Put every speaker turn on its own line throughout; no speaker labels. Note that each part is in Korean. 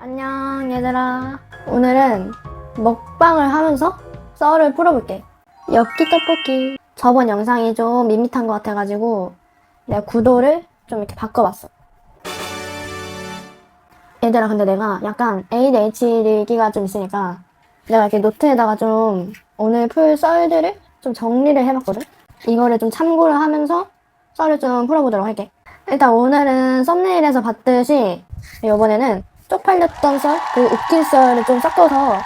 안녕 얘들아. 오늘은 먹방을 하면서 썰을 풀어볼게. 엽기 떡볶이. 저번 영상이 좀 밋밋한 것 같아가지고 내가 구도를 좀 이렇게 바꿔봤어. 얘들아 근데 내가 약간 ADHD기가 좀 있으니까 내가 이렇게 노트에다가 좀 오늘 풀 썰들을 좀 정리를 해봤거든? 이거를 좀 참고를 하면서 썰을 좀 풀어보도록 할게. 일단 오늘은 썸네일에서 봤듯이 이번에는 쪽팔렸던 썰, 그리고 웃긴 썰을 좀 섞어서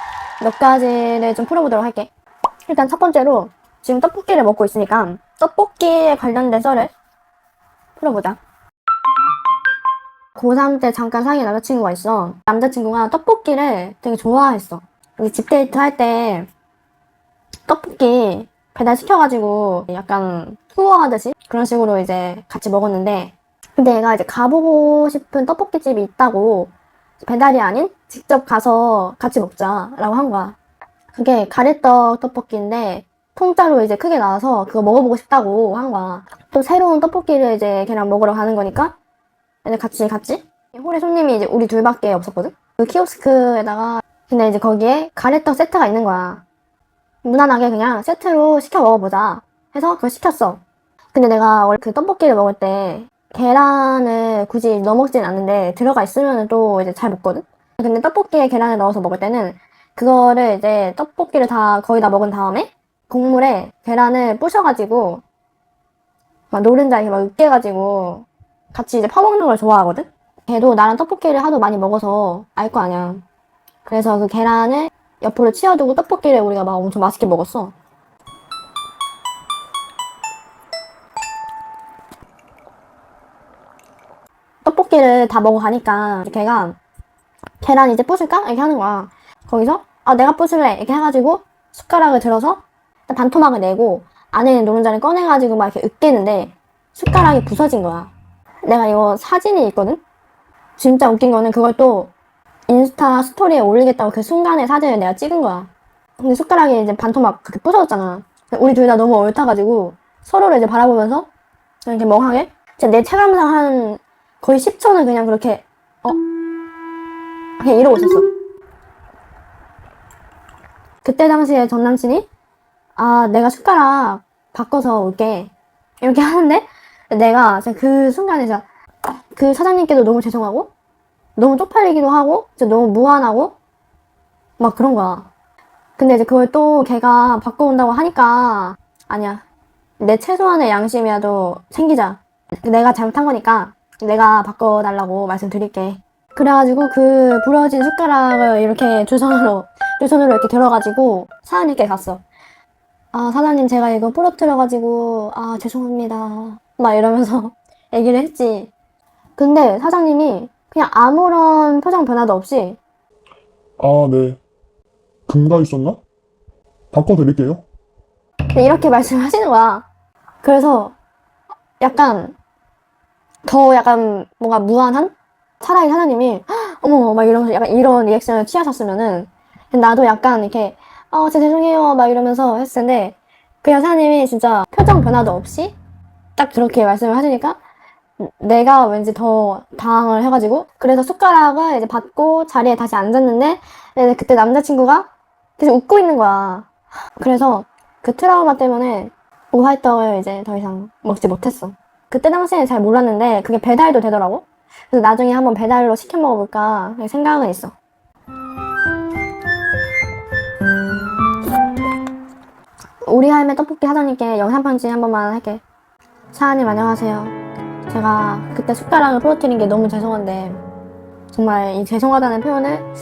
몇 가지를 좀 풀어보도록 할게. 일단 첫 번째로 지금 떡볶이를 먹고 있으니까 떡볶이에 관련된 썰을 풀어보자. 고3 때 잠깐 사귄 남자친구가 있어. 남자친구가 떡볶이를 되게 좋아했어. 우리 집데이트 할 때 떡볶이 배달 시켜가지고 약간 투어하듯이 그런 식으로 이제 같이 먹었는데 근데 얘가 이제 가보고 싶은 떡볶이집이 있다고 배달이 아닌 직접 가서 같이 먹자라고 한 거야. 그게 가래떡 떡볶이인데 통짜로 이제 크게 나와서 그거 먹어보고 싶다고 한 거야. 또 새로운 떡볶이를 이제 걔랑 먹으러 가는 거니까 이제 같이 갔지. 홀에 손님이 이제 우리 둘밖에 없었거든. 그 키오스크에다가 근데 이제 거기에 가래떡 세트가 있는 거야. 무난하게 그냥 세트로 시켜 먹어보자 해서 그걸 시켰어. 근데 내가 원래 그 떡볶이를 먹을 때 계란을 굳이 넣어 먹진 않는데 들어가 있으면 또 이제 잘 먹거든? 근데 떡볶이에 계란을 넣어서 먹을 때는 그거를 이제 떡볶이를 다 거의 다 먹은 다음에 국물에 계란을 부셔가지고 막 노른자 이렇게 막 으깨가지고 같이 이제 퍼먹는 걸 좋아하거든? 걔도 나랑 떡볶이를 하도 많이 먹어서 알 거 아니야. 그래서 그 계란을 옆으로 치워두고 떡볶이를 우리가 막 엄청 맛있게 먹었어. 떡볶이를 다 먹어가니까 걔가 계란 이제 부술까? 이렇게 하는 거야. 거기서 아 내가 부술래 이렇게 해가지고 숟가락을 들어서 반토막을 내고 안에 있는 노른자를 꺼내가지고 막 이렇게 으깨는데 숟가락이 부서진 거야. 내가 이거 사진이 있거든? 진짜 웃긴 거는 그걸 또 인스타 스토리에 올리겠다고 그 순간의 사진을 내가 찍은 거야. 근데 숟가락이 이제 반토막 그렇게 부서졌잖아. 우리 둘 다 너무 옳다가지고 서로를 이제 바라보면서 이렇게 멍하게 진짜 내 체감상 한 거의 10초는 그냥 그렇게 어? 그냥 이러고 있었어. 그때 당시에 전 남친이 아 내가 숟가락 바꿔서 올게 이렇게 하는데 내가 그 순간에 그 사장님께도 너무 죄송하고 너무 쪽팔리기도 하고 너무 무안하고 막 그런 거야. 근데 이제 그걸 또 걔가 바꿔온다고 하니까 아니야 내 최소한의 양심이라도 챙기자. 내가 잘못한 거니까 내가 바꿔달라고 말씀드릴게. 그래가지고 그 부러진 숟가락을 이렇게 두 손으로 두 손으로 이렇게 들어가지고 사장님께 갔어. 아 사장님 제가 이거 부러뜨려가지고 아 죄송합니다. 막 이러면서 얘기를 했지. 근데 사장님이 그냥 아무런 표정 변화도 없이
아, 네. 금가 있었나? 바꿔드릴게요.
그냥 이렇게 말씀하시는 거야. 그래서 약간 더 약간 뭔가 무한한? 차라리 사장님이 "헉, 어머 막 이러면서 약간 이런 리액션을 취하셨으면은 나도 약간 이렇게 어 진짜 죄송해요 막 이러면서 했을 텐데 그냥 사장님이 진짜 표정 변화도 없이 딱 그렇게 말씀을 하시니까 내가 왠지 더 당황을 해가지고 그래서 숟가락을 이제 받고 자리에 다시 앉았는데 그때 남자친구가 계속 웃고 있는 거야. 그래서 그 트라우마 때문에 오할떡을 이제 더 이상 먹지 못했어. 그때 당시에는 잘 몰랐는데 그게 배달도 되더라고. 그래서 나중에 한번 배달로 시켜 먹어볼까 생각은 있어. 우리 할매 떡볶이 사장님께 영상 편지 한 번만 할게. 사장님 안녕하세요. 제가 그때 숟가락을 부러뜨린 게 너무 죄송한데 정말 이 죄송하다는 표현을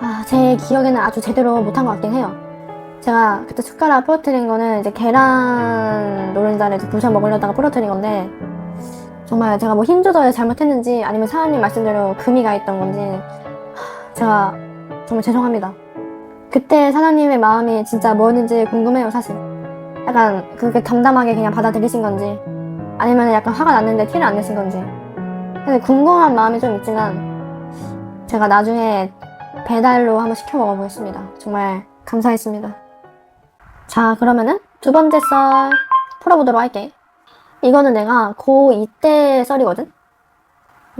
아, 제 기억에는 아주 제대로 못한 것 같긴 해요. 제가 그때 숟가락 부러뜨린 거는 이제 계란 노른자를 이제 부셔 먹으려다가 부러뜨린 건데 정말 제가 뭐 힘 조절을 잘못했는지 아니면 사장님 말씀대로 금이 가 있던 건지 하, 제가 정말 죄송합니다. 그때 사장님의 마음이 진짜 뭐였는지 궁금해요, 사실. 약간 그렇게 담담하게 그냥 받아들이신 건지 아니면 약간 화가 났는데 티를 안 내신 건지. 근데 궁금한 마음이 좀 있지만 제가 나중에 배달로 한번 시켜 먹어보겠습니다. 정말 감사했습니다. 자, 그러면은 두 번째 썰 풀어보도록 할게. 이거는 내가 고2 때 썰이거든?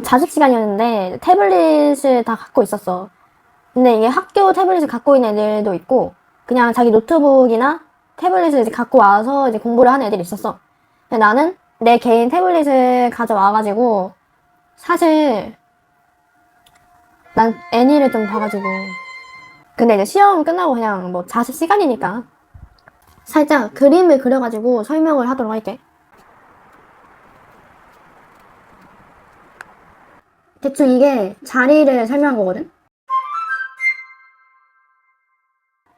자습 시간이었는데 태블릿을 다 갖고 있었어. 근데 이게 학교 태블릿을 갖고 있는 애들도 있고 그냥 자기 노트북이나 태블릿을 이제 갖고 와서 이제 공부를 하는 애들이 있었어. 근데 나는 내 개인 태블릿을 가져와가지고 사실 난 애니를 좀 봐가지고 근데 이제 시험 끝나고 그냥 뭐 자습 시간이니까 살짝 그림을 그려가지고 설명을 하도록 할게. 대충 이게 자리를 설명한 거거든?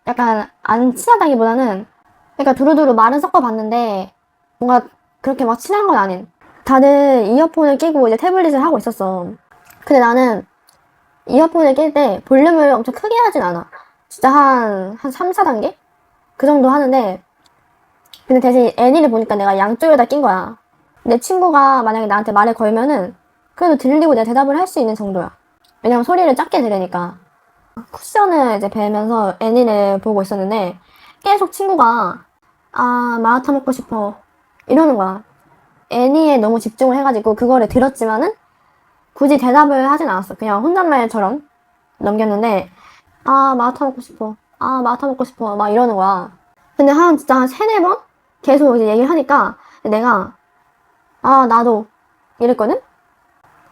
약간 안 친하다기보다는 그러니까 두루두루 말은 섞어봤는데 뭔가 그렇게 막 친한 건 아닌 다들 이어폰을 끼고 이제 태블릿을 하고 있었어 근데 나는 이어폰을 낄 때 볼륨을 엄청 크게 하진 않아 진짜 한, 한 3, 4단계? 그 정도 하는데 근데 대신 애니를 보니까 내가 양쪽에다 낀 거야. 내 친구가 만약에 나한테 말을 걸면은 그래도 들리고 내가 대답을 할 수 있는 정도야. 왜냐면 소리를 작게 들으니까. 쿠션을 이제 베면서 애니를 보고 있었는데 계속 친구가 아 마라탕 먹고 싶어. 이러는 거야. 애니에 너무 집중을 해가지고 그거를 들었지만은 굳이 대답을 하진 않았어. 그냥 혼잣말처럼 넘겼는데 아 마라탕 먹고 싶어 아 마라탕 먹고 싶어. 막 이러는 거야. 근데 한 진짜 한 세네 번 계속 이제 얘기를 하니까 내가 아 나도. 이랬거든?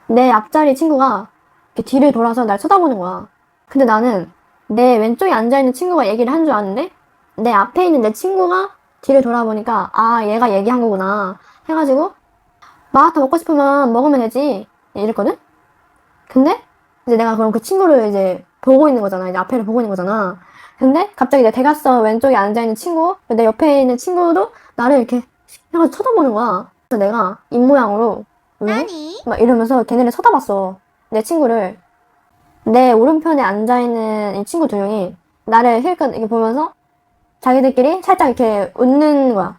내 앞자리 친구가 이렇게 뒤를 돌아서 날 쳐다보는 거야. 근데 나는 내 왼쪽에 앉아있는 친구가 얘기를 한 줄 아는데 내 앞에 있는 내 친구가 뒤를 돌아보니까 아 얘가 얘기한 거구나. 해가지고 마라탕 먹고 싶으면 먹으면 되지. 이랬거든? 근데 이제 내가 그럼 그 친구를 이제 보고 있는 거잖아. 이제 앞에를 보고 있는 거잖아 근데 갑자기 내 대각선 왼쪽에 앉아있는 친구 내 옆에 있는 친구도 나를 이렇게 해가지고 쳐다보는 거야 그래서 내가 입모양으로 왜? 막 이러면서 걔네를 쳐다봤어 내 친구를 내 오른편에 앉아있는 이 친구 두 명이 나를 힐끗 이렇게 보면서 자기들끼리 살짝 이렇게 웃는 거야.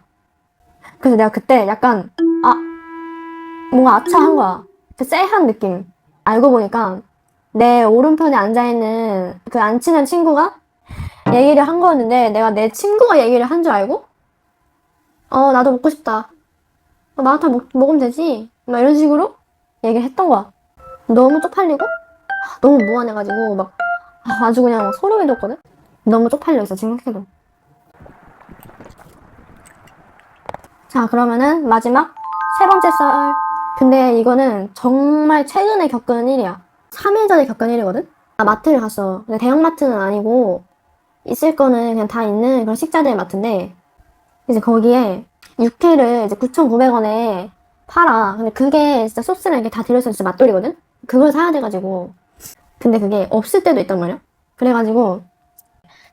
그래서 내가 그때 약간, 아, 뭔가 아차한 거야. 그 쎄한 느낌. 알고 보니까 내 오른편에 앉아있는 그 안 친한 친구가 얘기를 한 거였는데 내가 내 친구가 얘기를 한 줄 알고 어, 나도 먹고 싶다. 어, 마라탕 먹, 먹으면 되지. 막 이런 식으로 얘기를 했던 거야. 너무 쪽팔리고 너무 무안해가지고 막 아, 아주 그냥 막 소름이 돋거든? 너무 쪽팔려 있어 생각해도 자 그러면은 마지막 세 번째 썰 근데 이거는 정말 최근에 겪은 일이야 3일 전에 겪은 일이거든? 나 마트를 갔어 근데 대형마트는 아니고 있을 거는 그냥 다 있는 그런 식자재 마트인데 이제 거기에 육회를 이제 9,900원에 팔아 근데 그게 진짜 소스랑 이렇게 다 들어있어 진짜 맛돌이거든? 그걸 사야 돼가지고 근데 그게 없을 때도 있단 말이야. 그래가지고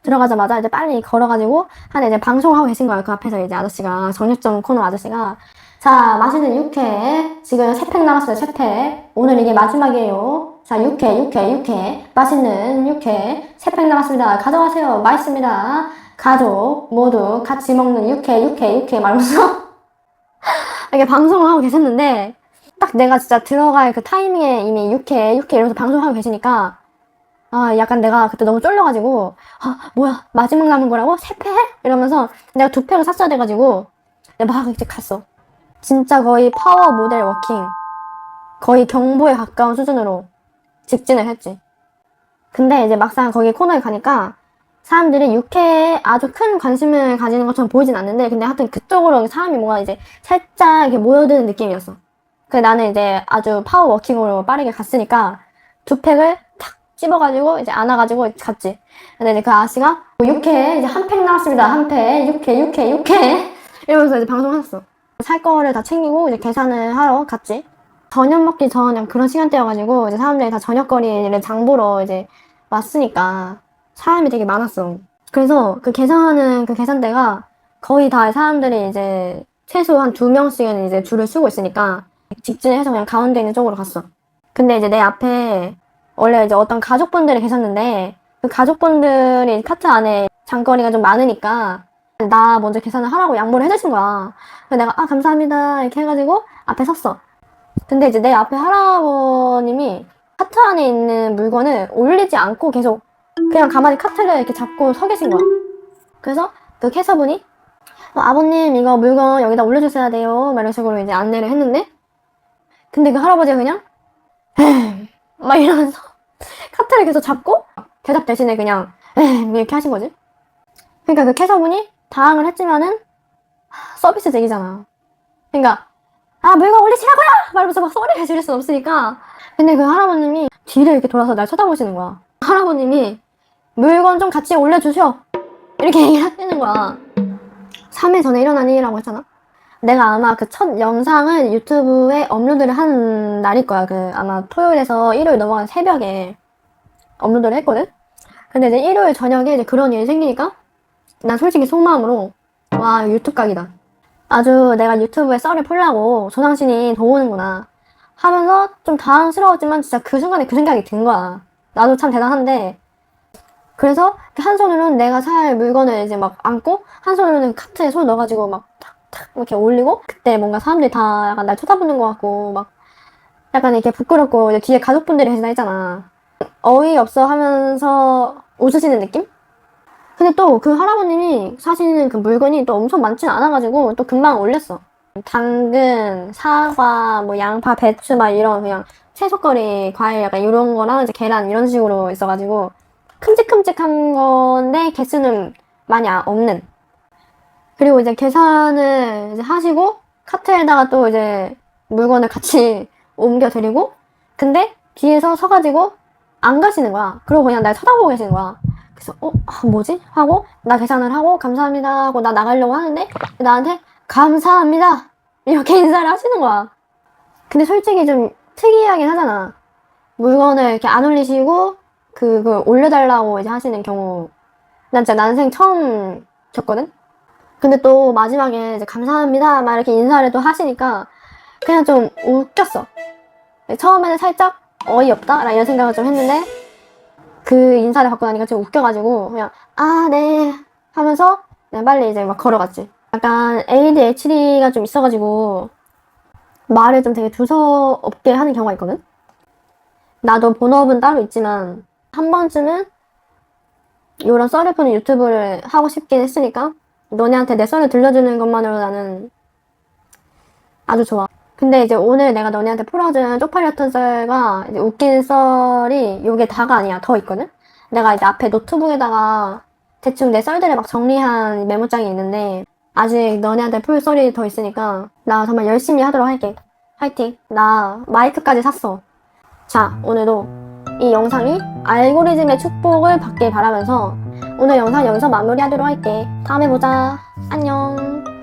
들어가자마자 이제 빨리 걸어가지고 한 이제 방송하고 계신 거야. 그 앞에서 이제 아저씨가 정육점 코너 아저씨가 자 맛있는 육회 지금 세 팩 남았어요. 세 팩. 오늘 이게 마지막이에요. 자 육회 육회 육회 맛있는 육회 세팩 남았습니다. 가져가세요. 맛있습니다. 가족 모두 같이 먹는 육회 육회 육회 말면서 이렇게 방송을 하고 계셨는데 딱 내가 진짜 들어갈 그 타이밍에 이미 6회, 6회 이러면서 방송하고 계시니까, 아, 약간 내가 그때 너무 쫄려가지고, 아, 뭐야, 마지막 남은 거라고? 세 팩? 이러면서 내가 두 팩을 샀어야 돼가지고, 내가 막 이제 갔어. 진짜 거의 파워 모델 워킹. 거의 경보에 가까운 수준으로 직진을 했지. 근데 이제 막상 거기 코너에 가니까, 사람들이 육회에 아주 큰 관심을 가지는 것처럼 보이진 않는데, 근데 하여튼 그쪽으로 사람이 뭔가 이제 살짝 이렇게 모여드는 느낌이었어. 그 나는 이제 아주 파워워킹으로 빠르게 갔으니까 두 팩을 탁 찝어가지고 이제 안아가지고 갔지. 근데 이제 그 아저씨가 육회 이제 한팩 나왔습니다. 한 팩, 육회, 육회, 육회 이러면서 이제 방송하셨어. 살 거를 다 챙기고 이제 계산을 하러 갔지. 저녁 먹기 전 그런 시간대여가지고 이제 사람들이 다 저녁거리를 장 보러 이제 왔으니까 사람이 되게 많았어. 그래서 그 계산하는 그 계산대가 거의 다 사람들이 이제 최소 한 두 명씩은 이제 줄을 서고 있으니까 직진해서 그냥 가운데 있는 쪽으로 갔어. 근데 이제 내 앞에 원래 이제 어떤 가족분들이 계셨는데 그 가족분들이 카트 안에 장거리가 좀 많으니까 나 먼저 계산을 하라고 양보를 해주신 거야. 그래서 내가 아 감사합니다 이렇게 해가지고 앞에 섰어. 근데 이제 내 앞에 할아버님이 카트 안에 있는 물건을 올리지 않고 계속 그냥 가만히 카트를 이렇게 잡고 서 계신 거야. 그래서 그 캐서분이 어, 아버님 이거 물건 여기다 올려주셔야 돼요. 막 이런 식으로 이제 안내를 했는데 근데 그 할아버지가 그냥 막 이러면서 카트를 계속 잡고 대답 대신에 그냥 에이, 이렇게 하신 거지. 그러니까 그 캐서분이 당황을 했지만은 서비스직이잖아. 그러니까 아 물건 올리시라고요! 말하면서 막 소리를 지를 순 없으니까 근데 그 할아버님이 뒤를 이렇게 돌아서 날 쳐다보시는 거야. 할아버님이 물건 좀 같이 올려주셔. 이렇게 얘기를 하시는 거야. 3일 전에 일어난 일이라고 했잖아. 내가 아마 그 첫 영상을 유튜브에 업로드를 한 날일 거야. 그 아마 토요일에서 일요일 넘어간 새벽에 업로드를 했거든? 근데 이제 일요일 저녁에 이제 그런 일이 생기니까 난 솔직히 속마음으로 와 유튜브 각이다. 아주 내가 유튜브에 썰을 풀라고 조상신이 도우는구나 하면서 좀 당황스러웠지만 진짜 그 순간에 그 생각이 든 거야. 나도 참 대단한데 그래서 한 손으로는 내가 살 물건을 이제 막 안고 한 손으로는 카트에 손 넣어가지고 막 탁탁 이렇게 올리고 그때 뭔가 사람들이 다 약간 날 쳐다보는 것 같고 막 약간 이렇게 부끄럽고 뒤에 가족분들이 계시다 했잖아. 어이없어 하면서 웃으시는 느낌? 근데 또 그 할아버님이 사시는 그 물건이 또 엄청 많진 않아가지고 또 금방 올렸어. 당근, 사과, 뭐 양파, 배추 막 이런 그냥 채소거리, 과일 약간 이런 거랑 이제 계란 이런 식으로 있어가지고 큼직큼직한 건데 개수는 많이 아- 없는. 그리고 이제 계산을 이제 하시고 카트에다가 또 이제 물건을 같이 옮겨드리고 근데 뒤에서 서가지고 안 가시는 거야. 그리고 그냥 날 쳐다보고 계시는 거야. 그래서 어 아, 뭐지 하고 나 계산을 하고 감사합니다 하고 나 나가려고 하는데 나한테 감사합니다 이렇게 인사를 하시는 거야. 근데 솔직히 좀 특이하긴 하잖아. 물건을 이렇게 안 올리시고 그, 그 올려달라고 이제 하시는 경우 난 진짜 난생 처음 겪거든. 근데 또 마지막에 이제 감사합니다 막 이렇게 인사를 또 하시니까 그냥 좀 웃겼어. 처음에는 살짝 어이없다 라는 이런 생각을 좀 했는데 그 인사를 받고 나니까 좀 웃겨가지고 그냥 아 네 하면서 그냥 빨리 이제 막 걸어갔지. 약간 ADHD가 좀 있어가지고 말을 좀 되게 두서없게 하는 경우가 있거든. 나도 본업은 따로 있지만 한 번쯤은 이런 썰을 푸는 유튜브를 하고 싶긴 했으니까 너네한테 내 썰을 들려주는 것만으로 나는 아주 좋아. 근데 이제 오늘 내가 너네한테 풀어준 쪽팔렸던 썰과 이제 웃긴 썰이 요게 다가 아니야. 더 있거든? 내가 이제 앞에 노트북에다가 대충 내 썰들을 막 정리한 메모장이 있는데 아직 너네한테 풀 썰이 더 있으니까 나 정말 열심히 하도록 할게. 화이팅. 나 마이크까지 샀어. 자, 오늘도 이 영상이 알고리즘의 축복을 받길 바라면서 오늘 영상 여기서 마무리하도록 할게. 다음에 보자. 안녕.